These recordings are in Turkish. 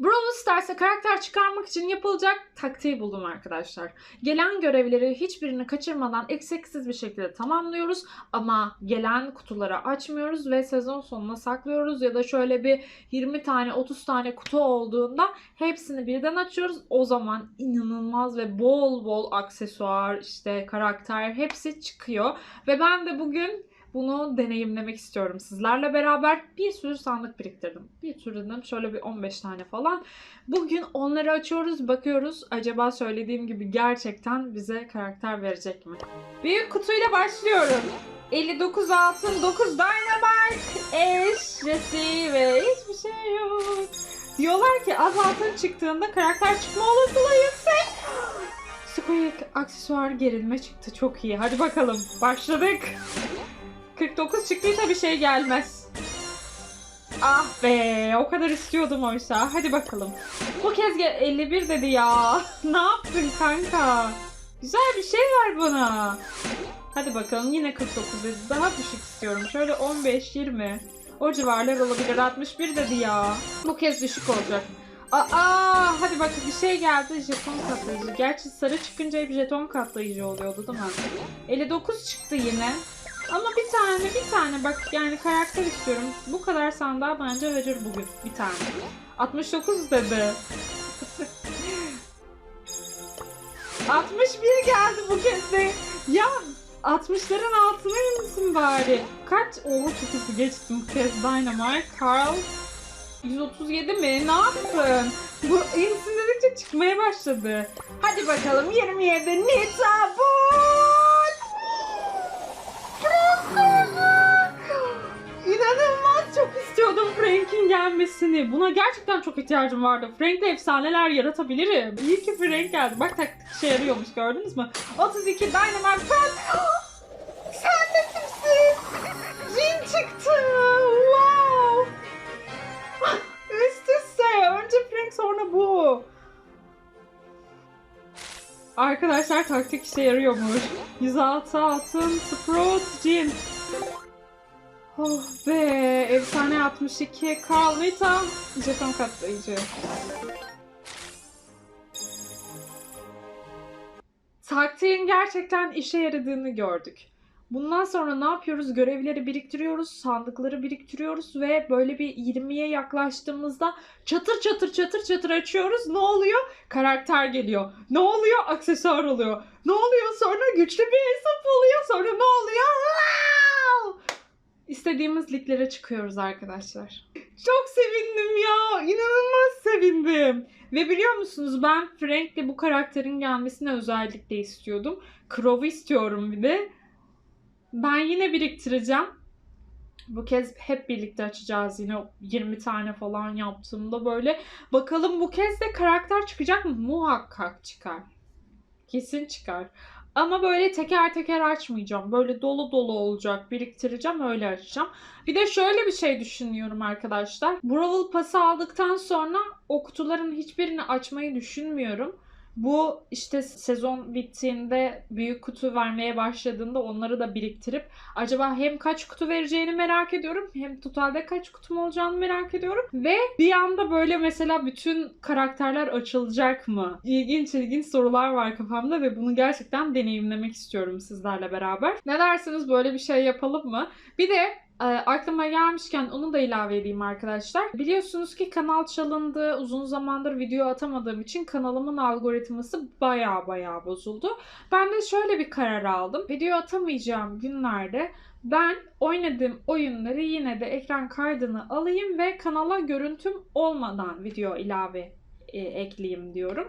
Brawl Stars'a karakter çıkarmak için yapılacak taktiği buldum arkadaşlar. Gelen görevleri hiçbirini kaçırmadan eksiksiz bir şekilde tamamlıyoruz ama gelen kutuları açmıyoruz ve sezon sonuna saklıyoruz ya da şöyle bir 20 tane 30 tane kutu olduğunda hepsini birden açıyoruz. O zaman inanılmaz ve bol bol aksesuar, işte karakter hepsi çıkıyor ve ben de bugün bunu deneyimlemek istiyorum sizlerle beraber. Bir sürü sandık biriktirdim. Bir sürü şöyle bir 15 tane falan. Bugün onları açıyoruz, bakıyoruz. Acaba söylediğim gibi gerçekten bize karakter verecek mi? Büyük kutuyla başlıyorum. 59 altın, 9 dynamite, eş, Jesse ve hiçbir şey yok. Diyorlar ki az altın çıktığında karakter çıkma olasılığı yüksek. Squeak aksesuar gerilme çıktı. Çok iyi. Hadi bakalım. Başladık. 49 çıktıysa bir şey gelmez. Ah be o kadar istiyordum oysa. Hadi bakalım. Bu kez gel- 51 dedi ya. ne yaptın kanka? Güzel bir şey ver bana. Hadi bakalım yine 49 dedi. Daha düşük istiyorum. Şöyle 15-20. O civarlar olabilir. 61 dedi ya. Bu kez düşük olacak. Aa, hadi bak bir şey geldi jeton katlayıcı. Gerçi sarı çıkınca hep jeton katlayıcı oluyordu değil mi? 59 çıktı yine. Ama bir tane bir tane bak yani karakter istiyorum. Bu kadar sandığa bence verir bugün bir tane. 69 dedi. 61 geldi bu kez de. Ya 60'ların altına insin bari. Kaç? Oo çok hızlı geçtim bu kez Dynamite. Carl 137 mi? Ne yaptın? Bu insin dedikçe çıkmaya başladı. Hadi bakalım 27 Nita Bull! Çok istiyordum Frank'in gelmesini. Buna gerçekten çok ihtiyacım vardı. Frank'le efsaneler yaratabilirim. İyi ki Frank geldi. Bak taktik işe yarıyormuş gördünüz mü? 32 Dynamite Pen. Sen de kimsin? Jin çıktı. Wow. Üst üste. Önce Frank sonra bu. Arkadaşlar taktik işe yarıyormuş. 106 altın, Sprout, Jin. Oh be, efsane 62, Carl Vita, jeton katlayıcı. Taktiğin gerçekten işe yaradığını gördük. Bundan sonra ne yapıyoruz? Görevleri biriktiriyoruz, sandıkları biriktiriyoruz ve böyle bir 20'ye yaklaştığımızda çatır çatır çatır çatır açıyoruz. Ne oluyor? Karakter geliyor. Ne oluyor? Aksesuar oluyor. Ne oluyor? Sonra güçlü bir hesap oluyor. Sonra ne oluyor? Wow! İstediğimiz liglere çıkıyoruz arkadaşlar. Çok sevindim ya. İnanılmaz sevindim. Ve biliyor musunuz ben Frank'le bu karakterin gelmesini özellikle istiyordum. Crow'u istiyorum bir de. Ben yine biriktireceğim. Bu kez hep birlikte açacağız yine 20 tane falan yaptığımda böyle. Bakalım bu kez de karakter çıkacak mı? Muhakkak çıkar. Kesin çıkar. Ama böyle teker teker açmayacağım. Böyle dolu dolu olacak. Biriktireceğim öyle açacağım. Bir de şöyle bir şey düşünüyorum arkadaşlar. Brawl Pass'ı aldıktan sonra o kutuların hiçbirini açmayı düşünmüyorum. Bu işte sezon bittiğinde büyük kutu vermeye başladığında onları da biriktirip acaba hem kaç kutu vereceğini merak ediyorum hem totalde kaç kutum olacağını merak ediyorum ve bir anda böyle mesela bütün karakterler açılacak mı? İlginç ilginç sorular var kafamda ve bunu gerçekten deneyimlemek istiyorum sizlerle beraber. Ne dersiniz böyle bir şey yapalım mı? Bir de aklıma gelmişken onu da ilave edeyim arkadaşlar. Biliyorsunuz ki kanal çalındı. Uzun zamandır video atamadığım için kanalımın algoritması baya baya bozuldu. Ben de şöyle bir karar aldım. Video atamayacağım günlerde ben oynadığım oyunları yine de ekran kaydını alayım ve kanala görüntüm olmadan video ilave e, ekleyeyim diyorum.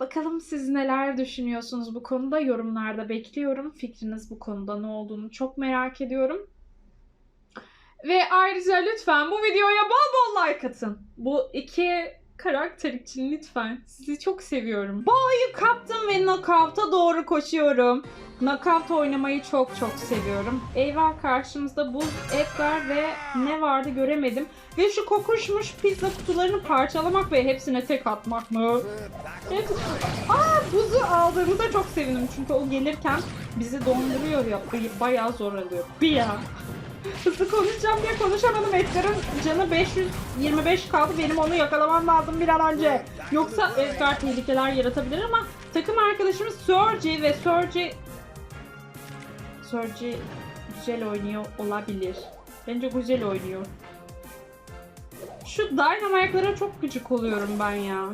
Bakalım siz neler düşünüyorsunuz bu konuda yorumlarda bekliyorum. Fikriniz bu konuda ne olduğunu çok merak ediyorum. Ve ayrıca lütfen bu videoya bol bol like atın. Bu iki karakter için lütfen. Sizi çok seviyorum. Boyu kaptım ve knockout'a doğru koşuyorum. Knockout oynamayı çok çok seviyorum. Eyvah karşımızda buz et var ve ne vardı göremedim. Ve şu kokuşmuş pizza kutularını parçalamak ve hepsine tek atmak mı? Evet. Aa buzu aldığımızda çok sevindim çünkü o gelirken bizi donduruyor ya bay- bayağı zor oluyor. Bir ya. Hızlı konuşacağım diye konuşamadım. Edgar'ın canı 525 kaldı. Benim onu yakalamam lazım bir an önce. Yoksa Edgar tehlikeler yaratabilir ama takım arkadaşımız Sergi ve Sergi Sergi güzel oynuyor olabilir. Bence güzel oynuyor. Şu Dynamite'lara çok gıcık oluyorum ben ya.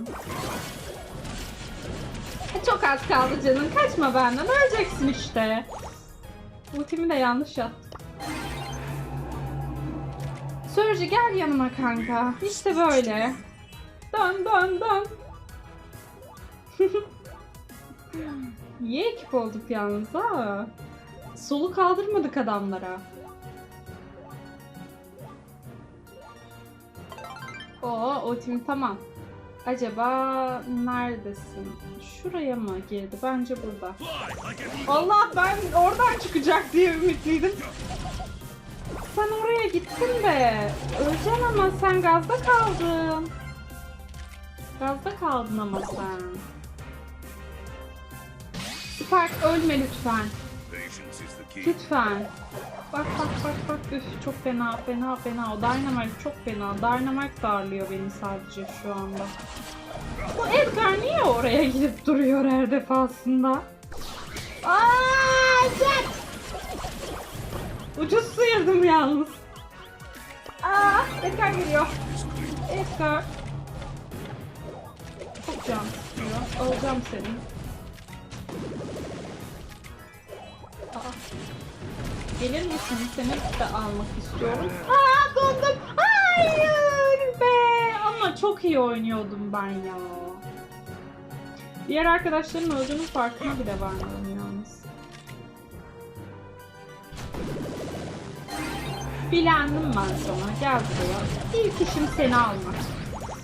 E, Çok az kaldı canım. Kaçma benden. Öleceksin işte. Ultimi de yanlış yaptım. Sörcü gel yanıma kanka. İşte böyle. Dön dön dön. İyi ekip olduk yalnız ha. Solu kaldırmadık adamlara. Oo, ultim tamam. Acaba neredesin? Şuraya mı girdi? Bence burada. Allah ben oradan çıkacak diye ümitliydim. Sen oraya gittin de. Öleceksin ama sen gazda kaldın. Gazda kaldın ama sen. Spark ölme lütfen. Lütfen. Bak bak bak bak üf çok fena fena fena o Dynamite çok fena Dynamite darlıyor beni sadece şu anda Bu Edgar niye oraya gidip duruyor her defasında? Aaa Jack! Ucuz sıyırdım yalnız Aa Edgar geliyor Edgar Çok can sıkıyor alacağım seni Aa. Gelir misin? Seni de almak istiyorum. Aa dondum. Hayır be. Ama çok iyi oynuyordum ben ya. Diğer arkadaşların öldüğünün farkına bile varmadım yalnız. Bilendim ben sana. Gel buraya. İlk işim seni almak.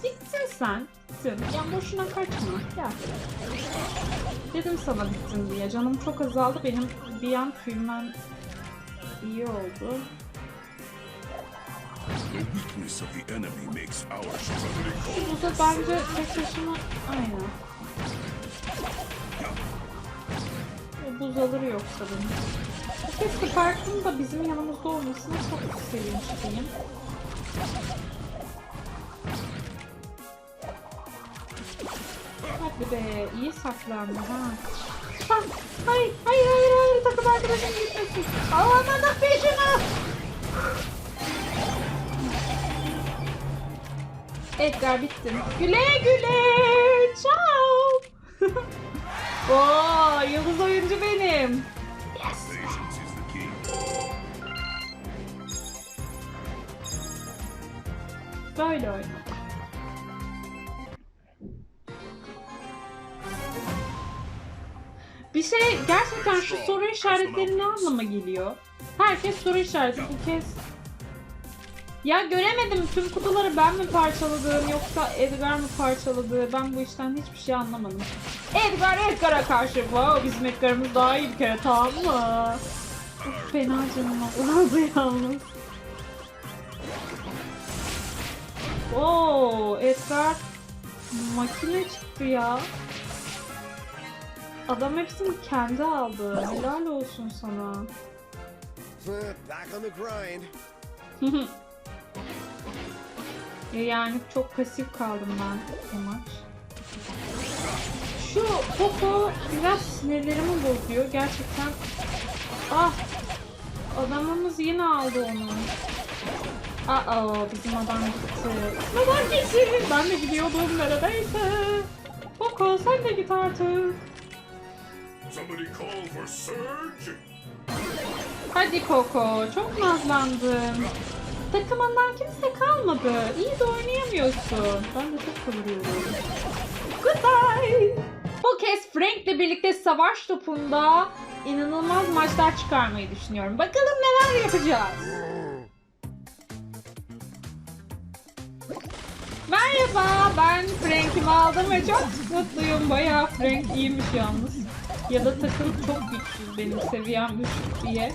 Gitsin sen. Gitsin. Ya boşuna kaçma. Gel. Dedim sana bittin diye. Canım çok azaldı. Benim bir an tüymem iyi oldu. Bu da bence tek başına aynen. Buz alır yoksa benim. Keşke Spark'ın da bizim yanımızda olmasına çok sevinçliyim. Hadi be, iyi saklandı ha. Ha, hayır, hayır, hayır, hayır, takım arkadaşım gitmesin. Alamadık peşini. Edgar bittin. Güle güle. Ciao. Oo, yıldız oyuncu benim. Böyle oyna. Bir şey gerçekten şu soru işaretleri ne anlama geliyor? Herkes soru işareti bu kez. Ya göremedim tüm kutuları ben mi parçaladım yoksa Edgar mı parçaladı? Ben bu işten hiçbir şey anlamadım. Edgar Edgar'a karşı. Wow bizim Edgar'ımız daha iyi bir kere tamam mı? Of, fena canım azaldı yalnız. Oo, Edgar makine çıktı ya. Adam hepsini kendi aldı. Helal olsun sana. Back on the grind. yani çok pasif kaldım ben bu maç. Şu Poco biraz sinirlerimi bozuyor. Gerçekten ah adamımız yine aldı onu. Aa bizim adam gitti. Neden gitti? Ben de gidiyordum neredeyse. Poco sen de git artık. Somebody call for Surge. Hadi Koko, çok nazlandın. Takımından kimse kalmadı. İyi de oynayamıyorsun. Ben de çok kıvırıyorum. Goodbye. Bu kez Frank'le birlikte savaş topunda inanılmaz maçlar çıkarmayı düşünüyorum. Bakalım neler yapacağız. Merhaba, ben Frank'imi aldım ve çok mutluyum. Bayağı Frank iyiymiş yalnız. Ya da takım çok güçsüz benim seviyem düşük diye.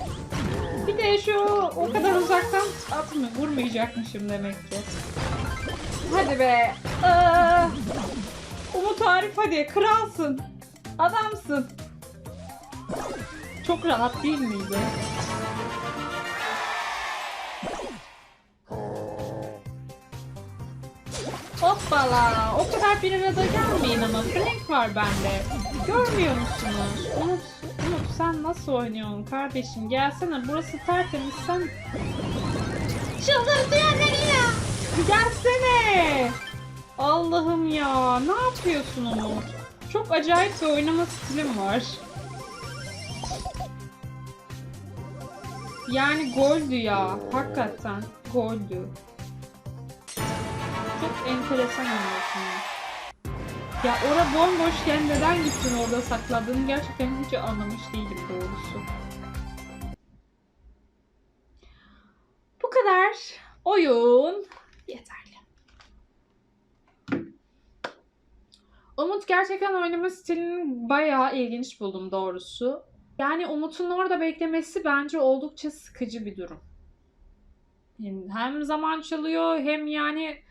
Bir de şu o kadar uzaktan atmıyor, vurmayacakmışım demek ki. Hadi be. Aa, Umut Arif hadi kralsın. Adamsın. Çok rahat değil miydi? Hoppala. O kadar bir arada gelmeyin ama. Frank var bende. Görmüyor musunuz? Umut, Umut sen nasıl oynuyorsun kardeşim? Gelsene burası tertemiz sen... Çıldırtıyor beni ya. Gelsene. Allah'ım ya. Ne yapıyorsun Umut? Çok acayip bir oynama stilim var. Yani goldü ya. Hakikaten goldü. Çok enteresan oynuyorsun. Ya ora bomboşken neden gittin orada sakladığını gerçekten hiç anlamış değilim doğrusu. Bu kadar oyun yeterli. Umut gerçekten oynama stilini bayağı ilginç buldum doğrusu. Yani Umut'un orada beklemesi bence oldukça sıkıcı bir durum. Hem zaman çalıyor hem yani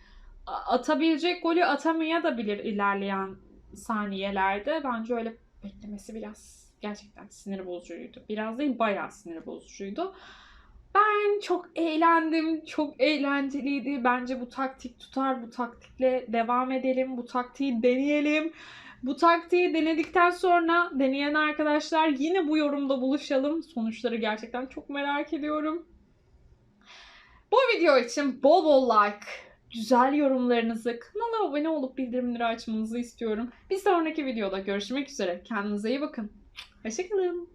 atabilecek golü atamayabilir ilerleyen saniyelerde. Bence öyle beklemesi biraz gerçekten sinir bozucuydu. Biraz değil bayağı sinir bozucuydu. Ben çok eğlendim. Çok eğlenceliydi. Bence bu taktik tutar. Bu taktikle devam edelim. Bu taktiği deneyelim. Bu taktiği denedikten sonra deneyen arkadaşlar yine bu yorumda buluşalım. Sonuçları gerçekten çok merak ediyorum. Bu video için bol bol like, güzel yorumlarınızı, kanala abone olup bildirimleri açmanızı istiyorum. Bir sonraki videoda görüşmek üzere. Kendinize iyi bakın. Hoşçakalın.